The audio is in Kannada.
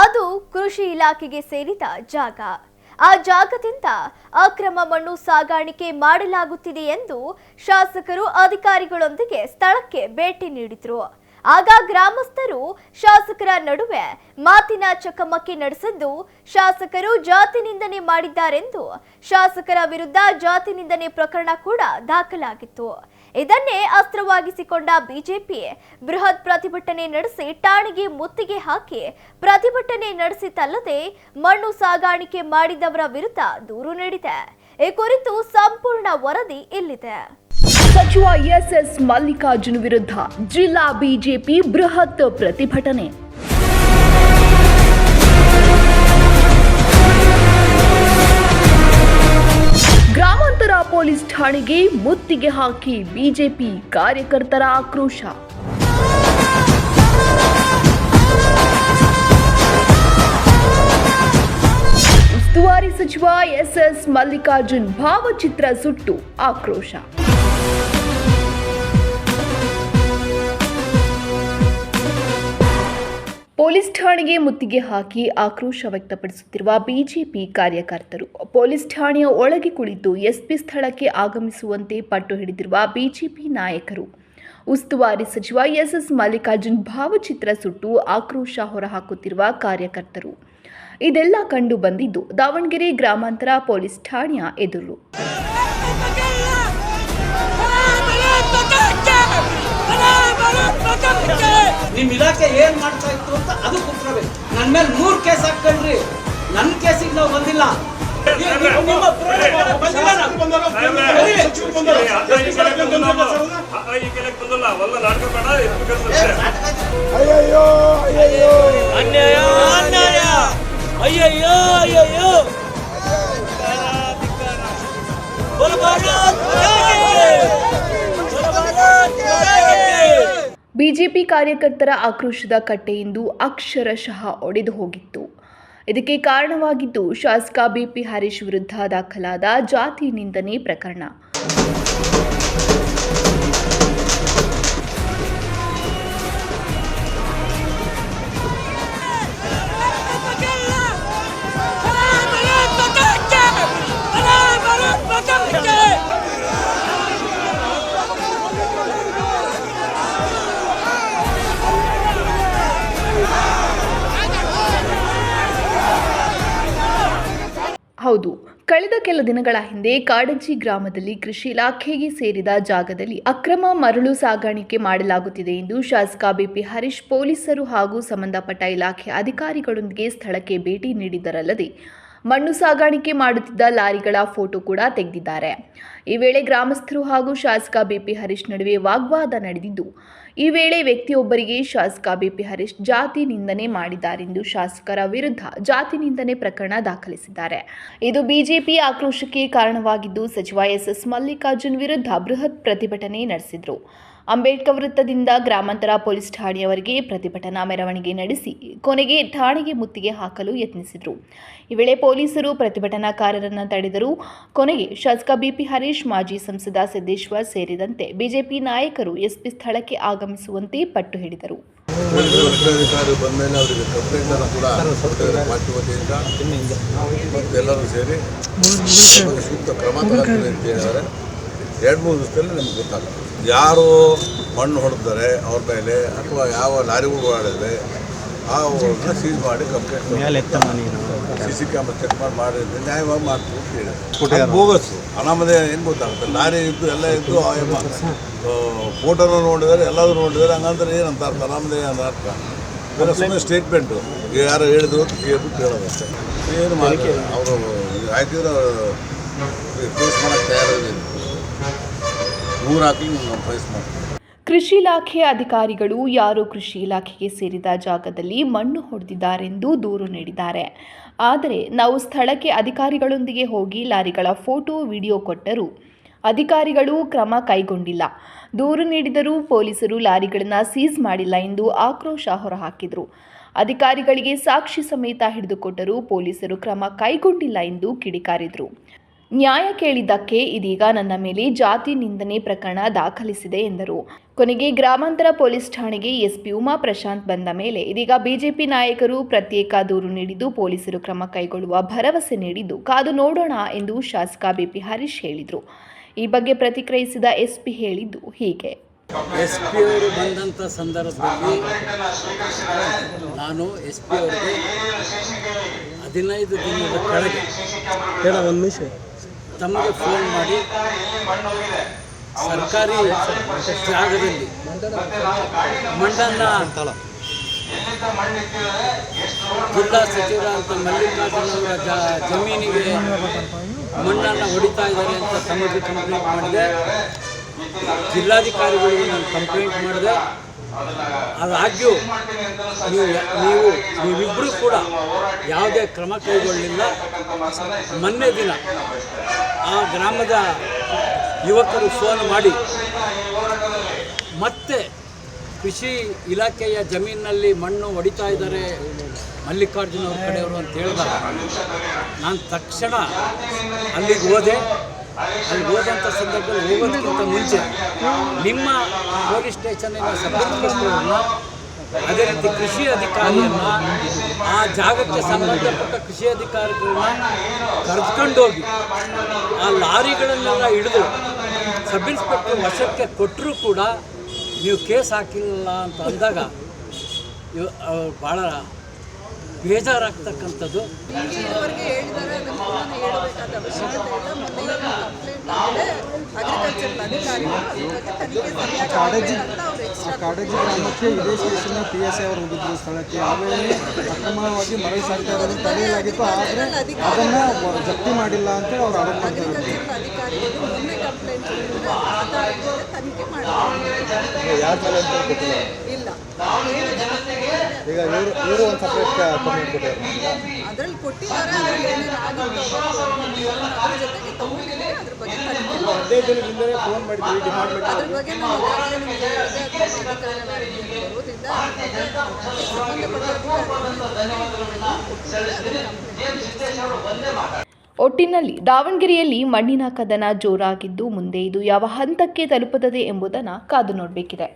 ಅದು ಕೃಷಿ ಇಲಾಖೆಗೆ ಸೇರಿದ ಜಾಗ. ಆ ಜಾಗದಿಂದ ಅಕ್ರಮ ಮಣ್ಣು ಸಾಗಾಣಿಕೆ ಮಾಡಲಾಗುತ್ತಿದೆ ಎಂದು ಶಾಸಕರು ಅಧಿಕಾರಿಗಳೊಂದಿಗೆ ಸ್ಥಳಕ್ಕೆ ಭೇಟಿ ನೀಡಿದ್ರು. ಆಗ ಗ್ರಾಮಸ್ಥರು ಶಾಸಕರ ನಡುವೆ ಮಾತಿನ ಚಕಮಕಿ ನಡೆಸಿದ್ದು, ಶಾಸಕರು ಜಾತಿ ನಿಂದನೆ ಮಾಡಿದ್ದಾರೆಂದು ಶಾಸಕರ ವಿರುದ್ಧ ಜಾತಿ ನಿಂದನೆ ಪ್ರಕರಣ ಕೂಡ ದಾಖಲಾಗಿತ್ತು. ಇದನ್ನೇ ಅಸ್ತ್ರವಾಗಿಸಿಕೊಂಡ ಬಿಜೆಪಿ ಬೃಹತ್ ಪ್ರತಿಭಟನೆ ನಡೆಸಿ ಠಾಣೆಗೆ ಮುತ್ತಿಗೆ ಹಾಕಿ ಪ್ರತಿಭಟನೆ ನಡೆಸಿತಲ್ಲದೆ ಮಣ್ಣು ಸಾಗಾಣಿಕೆ ಮಾಡಿದವರ ವಿರುದ್ಧ ದೂರು ನೀಡಿದೆ. ಈ ಕುರಿತು ಸಂಪೂರ್ಣ ವರದಿ ಇಲ್ಲಿದೆ. ಸಚಿವ ಎಸ್ಎಸ್ ಮಲ್ಲಿಕಾರ್ಜುನ್ ವಿರುದ್ಧ ಜಿಲ್ಲಾ ಬಿಜೆಪಿ ಬೃಹತ್ ಪ್ರತಿಭಟನೆ. ಪೊಲೀಸ್ ಠಾಣೆಗೆ ಮುತ್ತಿಗೆ ಹಾಕಿ ಬಿಜೆಪಿ ಕಾರ್ಯಕರ್ತರ ಆಕ್ರೋಶ. ಉಸ್ತುವಾರಿ ಸಚಿವ ಎಸ್ಎಸ್ ಮಲ್ಲಿಕಾರ್ಜುನ್ ಭಾವಚಿತ್ರ ಸುಟ್ಟು ಆಕ್ರೋಶ. ಪೊಲೀಸ್ ಠಾಣೆಗೆ ಮುತ್ತಿಗೆ ಹಾಕಿ ಆಕ್ರೋಶ ವ್ಯಕ್ತಪಡಿಸುತ್ತಿರುವ ಬಿಜೆಪಿ ಕಾರ್ಯಕರ್ತರು. ಪೊಲೀಸ್ ಠಾಣೆಯ ಒಳಗೆ ಕುಳಿತು ಎಸ್ಪಿ ಸ್ಥಳಕ್ಕೆ ಆಗಮಿಸುವಂತೆ ಪಟ್ಟು ಹಿಡಿದಿರುವ ಬಿಜೆಪಿ ನಾಯಕರು. ಉಸ್ತುವಾರಿ ಸಚಿವ ಎಸ್ಎಸ್ ಮಲ್ಲಿಕಾರ್ಜುನ್ ಭಾವಚಿತ್ರ ಸುಟ್ಟು ಆಕ್ರೋಶ ಹೊರಹಾಕುತ್ತಿರುವ ಕಾರ್ಯಕರ್ತರು. ಇದೆಲ್ಲ ಕಂಡು ಬಂದಿದ್ದು ದಾವಣಗೆರೆ ಗ್ರಾಮಾಂತರ ಪೊಲೀಸ್ ಠಾಣೆಯ ಎದುರು. ನಿಮ್ ಇಲಾಖೆ ಏನ್ ಮಾಡ್ತಾ ಇತ್ತು ಅಂತ ಅದು ಕುತ್ಕೋಬೇಕು ನನ್ನ ಮೇಲೆ ಮೂರ್ ಕೇಸ್ ಹಾಕೊಂಡ್ರಿ ನನ್ ಕೇಸಿಗೆ ನಾವು ಬಂದಿಲ್ಲ. ನಿಮ್ಮ. ಅಯ್ಯಯ್ಯೋ ಅಯ್ಯಯ್ಯೋ. ಅನ್ಯಾಯ ಅನ್ಯಾಯ. ಅಯ್ಯಯ್ಯೋ ಅಯ್ಯಯ್ಯೋ. ಬಿಜೆಪಿ ಕಾರ್ಯಕರ್ತರ ಆಕ್ರೋಶದ ಕಟ್ಟೆಯಿಂದ ಅಕ್ಷರಶಃ ಒಡೆದು ಹೋಗಿತ್ತು. ಇದಕ್ಕೆ ಕಾರಣವಾಗಿದ್ದು, ಶಾಸಕ ಬಿಪಿ ಹರೀಶ್ ವಿರುದ್ಧ ದಾಖಲಾದ ಜಾತಿ ನಿಂದನೆ ಪ್ರಕರಣ. ಹೌದು. ಕಳೆದ ಕೆಲ ದಿನಗಳ ಹಿಂದೆ ಕಾಡಂಚಿ ಗ್ರಾಮದಲ್ಲಿ ಕೃಷಿ ಇಲಾಖೆಗೆ ಸೇರಿದ ಜಾಗದಲ್ಲಿ ಅಕ್ರಮ ಮರಳು ಸಾಗಾಣಿಕೆ ಮಾಡಲಾಗುತ್ತಿದೆ ಎಂದು ಶಾಸಕ ಬಿಪಿ ಹರೀಶ್ ಪೊಲೀಸರು ಹಾಗೂ ಸಂಬಂಧಪಟ್ಟ ಇಲಾಖೆ ಅಧಿಕಾರಿಗಳೊಂದಿಗೆ ಸ್ಥಳಕ್ಕೆ ಭೇಟಿ ನೀಡಿದ್ದರಲ್ಲದೆ ಮಣ್ಣು ಸಾಗಾಣಿಕೆ ಮಾಡುತ್ತಿದ್ದ ಲಾರಿಗಳ ಫೋಟೋ ಕೂಡ ತೆಗೆದಿದ್ದಾರೆ. ಈ ವೇಳೆ ಗ್ರಾಮಸ್ಥರು ಹಾಗೂ ಶಾಸಕ ಬಿಪಿ ಹರೀಶ್ ನಡುವೆ ವಾಗ್ವಾದ ನಡೆದಿದ್ದು, ಈ ವೇಳೆ ವ್ಯಕ್ತಿಯೊಬ್ಬರಿಗೆ ಶಾಸಕ ಬಿಪಿ ಹರೀಶ್ ಜಾತಿ ನಿಂದನೆ ಮಾಡಿದ್ದಾರೆಂದು ಶಾಸಕರ ವಿರುದ್ಧ ಜಾತಿ ನಿಂದನೆ ಪ್ರಕರಣ ದಾಖಲಿಸಿದ್ದಾರೆ. ಇದು ಬಿಜೆಪಿ ಆಕ್ರೋಶಕ್ಕೆ ಕಾರಣವಾಗಿದ್ದು, ಸಚಿವ ಎಸ್ಎಸ್ ಮಲ್ಲಿಕಾರ್ಜುನ್ ವಿರುದ್ಧ ಬೃಹತ್ ಪ್ರತಿಭಟನೆ ನಡೆಸಿದ್ರು. ಅಂಬೇಡ್ಕರ್ ವೃತ್ತದಿಂದ ಗ್ರಾಮಾಂತರ ಪೊಲೀಸ್ ಠಾಣೆಯವರೆಗೆ ಪ್ರತಿಭಟನಾ ಮೆರವಣಿಗೆ ನಡೆಸಿ ಕೊನೆಗೆ ಠಾಣೆಗೆ ಮುತ್ತಿಗೆ ಹಾಕಲು ಯತ್ನಿಸಿದರು. ಈ ವೇಳೆ ಪೊಲೀಸರು ಪ್ರತಿಭಟನಾಕಾರರನ್ನು ತಡೆದರು ಕೊನೆಗೆ ಶಾಸಕ ಬಿಪಿ ಹರೀಶ್ ಮಾಜಿ ಸಂಸದ ಸಿದ್ದೇಶ್ವರ್ ಸೇರಿದಂತೆ ಬಿಜೆಪಿ ನಾಯಕರು ಎಸ್ಪಿ ಸ್ಥಳಕ್ಕೆ ಆಗಮಿಸುವಂತೆ ಪಟ್ಟು ಹಿಡಿದರು. ಸೇರಿ ಸೂಕ್ತ ಕ್ರಮ ಅಂತ ಹೇಳಿದ್ದಾರೆ. ಎರಡು ಮೂರು ದಿವಸದಲ್ಲಿ ನಮ್ಗೆ ಗೊತ್ತಾಗುತ್ತೆ. ಯಾರು ಮಣ್ಣು ಹೊಡೆದರೆ ಅವ್ರ ಮೇಲೆ ಅಥವಾ ಯಾವ ಲಾರಿಗಳು ಆಡಿದರೆ ಆ ಅವ್ರನ್ನ ಸೀಸ್ ಮಾಡಿ complaint C C camera check ಮಾಡಿ ಮಾಡಿದ್ರೆ ನ್ಯಾಯವಾಗಿ ಮಾಡ್ತೀವಿ ಅಂತ ಅನಾಮದೇ ಬೋಗಸ್ಸು. ಏನು ಗೊತ್ತಾಗುತ್ತೆ? ಲಾರಿ ಇದ್ದು ಎಲ್ಲ ಇದ್ದು ಫೋಟೋನು ನೋಡಿದರೆ ಎಲ್ಲರೂ ನೋಡಿದರೆ ಹಂಗಂದ್ರೆ ಏನಂತ ಅರ್ಥ? ಅನಾಮದೇ ಅಂತ ಅರ್ಥ? ಇದೆಲ್ಲ ಸುಮ್ಮನೆ ಸ್ಟೇಟ್ಮೆಂಟು ಯಾರು ಹೇಳಿದ್ರು ಅಂತ ಕೇಳ್ಬಿಟ್ಟು ಹೇಳೋದು ಅಷ್ಟೇ. ಏನು ಮಾಡಿ ಅವರು ಹಾಕಿದ್ರೆ ಫೇಸ್ ಮಾಡೋಕ್ಕೆ ತಯಾರಿಲ್ಲ ಕೃಷಿ ಇಲಾಖೆ ಅಧಿಕಾರಿಗಳು ಯಾರು ಕೃಷಿ ಇಲಾಖೆಗೆ ಸೇರಿದ ಜಾಗದಲ್ಲಿ ಮಣ್ಣು ಹೊಡೆದಿದ್ದಾರೆಂದು ದೂರು ನೀಡಿದ್ದಾರೆ. ಆದರೆ ನಾವು ಸ್ಥಳಕ್ಕೆ ಅಧಿಕಾರಿಗಳೊಂದಿಗೆ ಹೋಗಿ ಲಾರಿಗಳ ಫೋಟೋ, ವಿಡಿಯೋ ಕೊಟ್ಟರೂ ಅಧಿಕಾರಿಗಳು ಕ್ರಮ ಕೈಗೊಂಡಿಲ್ಲ. ದೂರು ನೀಡಿದರೂ ಪೊಲೀಸರು ಲಾರಿಗಳನ್ನು ಸೀಸ್ ಮಾಡಿಲ್ಲ ಎಂದು ಆಕ್ರೋಶ ಹೊರಹಾಕಿದರು. ಅಧಿಕಾರಿಗಳಿಗೆ ಸಾಕ್ಷಿ ಸಮೇತ ಹಿಡಿದುಕೊಟ್ಟರೂ ಪೊಲೀಸರು ಕ್ರಮ ಕೈಗೊಂಡಿಲ್ಲ ಎಂದು ಕಿಡಿಕಾರಿದರು. ನ್ಯಾಯ ಕೇಳಿದ್ದಕ್ಕೆ ಇದೀಗ ನನ್ನ ಮೇಲೆ ಜಾತಿ ನಿಂದನೆ ಪ್ರಕರಣ ದಾಖಲಿಸಿದೆ ಎಂದರು. ಕೊನೆಗೆ ಗ್ರಾಮಾಂತರ ಪೊಲೀಸ್ ಠಾಣೆಗೆ ಎಸ್ಪಿ ಉಮಾ ಪ್ರಶಾಂತ್ ಬಂದ ಮೇಲೆ ಇದೀಗ ಬಿಜೆಪಿ ನಾಯಕರು ಪ್ರತ್ಯೇಕ ದೂರು ನೀಡಿದ್ದು ಪೊಲೀಸರು ಕ್ರಮ ಕೈಗೊಳ್ಳುವ ಭರವಸೆ ನೀಡಿದ್ದು ಕಾದು ನೋಡೋಣ ಎಂದು ಶಾಸಕ ಬಿಪಿ ಹರೀಶ್ ಹೇಳಿದರು. ಈ ಬಗ್ಗೆ ಪ್ರತಿಕ್ರಿಯಿಸಿದ ಎಸ್ಪಿ ಹೇಳಿದ್ದು ಹೀಗೆ. ಎಸ್ ಪಿ ಅವರು ಬಂದಂಥ ಸಂದರ್ಭದಲ್ಲಿ ನಾನು ಎಸ್ ಪಿ ಅವರಿಗೆ ಹದಿನೈದು ದಿನದ ಕೆಳಗೆ ತಮಗೆ ಫೋನ್ ಮಾಡಿ, ಸರ್ಕಾರಿ ಜಾಗದಲ್ಲಿ ಮಣ್ಣನ್ನು ಜಿಲ್ಲಾ ಮಲ್ಲಿಕಾರ್ಜುನವರ ಜ, ಜಮೀನಿಗೆ ಮಣ್ಣನ್ನು ಹೊಡಿತಾ ಇದ್ದಾರೆ ಅಂತ ಸಮಿತಿ ಕಂಪ್ಲೇಂಟ್ ಮಾಡಿದೆ. ಜಿಲ್ಲಾಧಿಕಾರಿಗಳಿಗೆ ನಾನು ಕಂಪ್ಲೇಂಟ್ ಮಾಡಿದೆ. ಆದಾಗ್ಯೂ ನೀವು ನೀವು ನೀವಿಬ್ಬರು ಕೂಡ ಯಾವುದೇ ಕ್ರಮ ಕೈಗೊಳ್ಳಲಿಲ್ಲ ಮೊನ್ನೆ ದಿನ ಆ ಗ್ರಾಮದ ಯುವಕರು ಫೋನ್ ಮಾಡಿ, ಮತ್ತೆ ಕೃಷಿ ಇಲಾಖೆಯ ಜಮೀನಿನಲ್ಲಿ ಮಣ್ಣು ಹೊಡಿತಾ ಇದ್ದಾರೆ ಮಲ್ಲಿಕಾರ್ಜುನ ಅವ್ರ ಕಡೆಯವರು ಅಂತ ಹೇಳಿದಾಗ, ನಾನು ತಕ್ಷಣ ಅಲ್ಲಿಗೆ ಹೋದೆ. ಅಲ್ಲಿ ಹೋದಂಥ ಸಂದರ್ಭದಲ್ಲಿ ಹೋಗೋದಕ್ಕಿಂತ ಮುಂಚೆ ನಿಮ್ಮ ಪೊಲೀಸ್ ಸ್ಟೇಷನ್ನಿನ ಸಬ್ ಇನ್ಸ್ಪೆಕ್ಟರ್ನ ಅದೇ ರೀತಿ ಕೃಷಿ ಅಧಿಕಾರಿಯನ್ನ ಆ ಜಾಗಕ್ಕೆ ಸಂಬಂಧಪಟ್ಟ ಕೃಷಿ ಅಧಿಕಾರಿಗಳನ್ನ ಕರೆದುಕೊಂಡೋಗಿ ಆ ಲಾರಿಗಳನ್ನೆಲ್ಲ ಹಿಡಿದು ಸಬ್ ಇನ್ಸ್ಪೆಕ್ಟರ್ ವಶಕ್ಕೆ ಕೊಟ್ಟರೂ ಕೂಡ ನೀವು ಕೇಸ್ ಹಾಕಿಲ್ಲ ಅಂತ ಅಂದಾಗ ಭಾಳ ಬೇಜಾರಾಗ್ತಕ್ಕಂಥದ್ದು. ಕಾಡಜಿ ಕಾಡಜ್ಜಿ ಗ್ರಾಮಕ್ಕೆ ಇದೇ ಸ್ಟೇಷನ್ನ ಪಿ ಎಸ್ ಐ ಅವರು ಹೋಗಿದ್ರು ಸ್ಥಳಕ್ಕೆ. ಆ ವೇಳೆ ಅಕ್ರಮವಾಗಿ ಮರಳು ಸಾಗ್ತಾ ಇರೋದು ತಡೆಯಲಾಗಿತ್ತು. ಆದರೆ ಅದನ್ನು ಜಪ್ತಿ ಮಾಡಿಲ್ಲ ಅಂತ ಅವರು ಆರೋಪ ಅಂತ ಗೊತ್ತಿಲ್ಲ. ಇಲ್ಲ. ಈಗ ಇವರು ಇವರು ಒಂದು ಸಪ್ರೇಟ್ ಕೊಟ್ಟಿದ್ದಾರೆ ಅದರಲ್ಲಿ ಕೊಟ್ಟಿದ್ದಾರೆ ಅದ್ರಲ್ಲಿ ಏನೇನು ಆಗಿತ್ತು ಅದ್ರ ಜೊತೆಗೆ ತಗೊಂಡಿದ್ದೀವಿ ಅದ್ರ ಬಗ್ಗೆ ತನಿಖೆ ಮಾಡಿ. ಹದಿನೈದು ದಿನದಿಂದಲೇ ಫೋನ್ ಮಾಡಿದ್ವಿ ಡಿಪಾರ್ಟ್ಮೆಂಟ್ ಬಗ್ಗೆ ಈಗಾಗಲೇ ನಿಮಗೆ ಹೇಳಿದೆ ಒಟ್ಟಿನಲ್ಲಿ ದಾವಣಗೆರೆಯಲ್ಲಿ ಮಣ್ಣಿನ ಕದನ ಜೋರಾಗಿದ್ದು ಮುಂದೆ ಇದು ಯಾವ ಹಂತಕ್ಕೆ ತಲುಪುತ್ತದೆ ಎಂಬುದನ್ನು ಕಾದು ನೋಡಬೇಕಿದೆ.